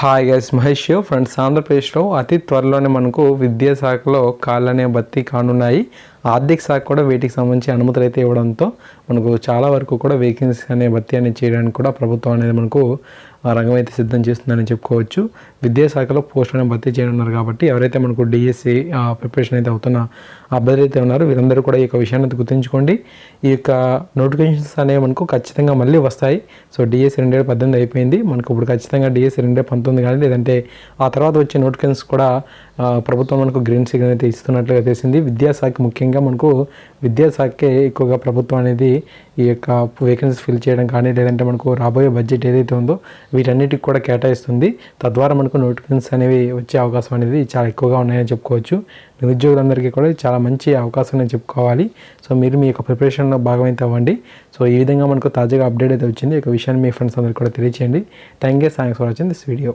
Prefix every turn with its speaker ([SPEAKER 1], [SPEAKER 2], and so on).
[SPEAKER 1] Hi guys Mahesh friends ఆంధ్రప్రదేశ్లో అతి త్వరలోనే మనకు విద్యాశాఖలో కాళ్ళనే భర్తీ కానున్నాయి. ఆర్థిక శాఖ కూడా వీటికి సంబంధించి అనుమతులు అయితే ఇవ్వడంతో మనకు చాలా వరకు కూడా వేకెన్సీ అనే భర్తీ అనేది చేయడానికి కూడా ప్రభుత్వం అనేది మనకు రంగం అయితే సిద్ధం చేస్తుందని చెప్పుకోవచ్చు. విద్యాశాఖలో పోస్టులను భర్తీ చేయనున్నారు కాబట్టి ఎవరైతే మనకు డిఎస్సి ప్రిపరేషన్ అయితే అవుతున్న అభ్యర్థి అయితే ఉన్నారో వీరందరూ కూడా ఈ యొక్క విషయాన్ని గుర్తుంచుకోండి. ఈ యొక్క నోటిఫికేషన్స్ అనేవి మనకు ఖచ్చితంగా మళ్ళీ వస్తాయి. సో డిఎస్సి రెండు వేల పద్దెనిమిది అయిపోయింది. మనకు ఇప్పుడు ఖచ్చితంగా డిఎస్సి రెండు వేల పంతొమ్మిది కానీ లేదంటే ఆ తర్వాత వచ్చే నోటిఫికేషన్స్ కూడా ప్రభుత్వం మనకు గ్రీన్ సిగ్నల్ అయితే ఇస్తున్నట్లుగా తెలిసింది. విద్యాశాఖ ముఖ్యంగా మనకు విద్యాశాఖకే ఎక్కువగా ప్రభుత్వం అనేది ఈ యొక్క వేకెన్సీస్ ఫిల్ చేయడం కానీ లేదంటే మనకు రాబోయే బడ్జెట్ ఏదైతే ఉందో వీటన్నిటికి కూడా కేటాయిస్తుంది. తద్వారా మనకు నోటిఫికేషన్స్ అనేవి వచ్చే అవకాశం అనేది చాలా ఎక్కువగా ఉన్నాయని చెప్పుకోవచ్చు. నిరుద్యోగులందరికీ కూడా చాలా మంచి అవకాశం అని చెప్పుకోవాలి. సో మీరు మీ యొక్క ప్రిపరేషన్లో భాగమైతే అవ్వండి. సో ఈ విధంగా మనకు తాజాగా అప్డేట్ అయితే వచ్చింది. ఈ విషయాన్ని మీ ఫ్రెండ్స్ అందరికీ కూడా తెలియచేయండి. Thank you thanks for watching this video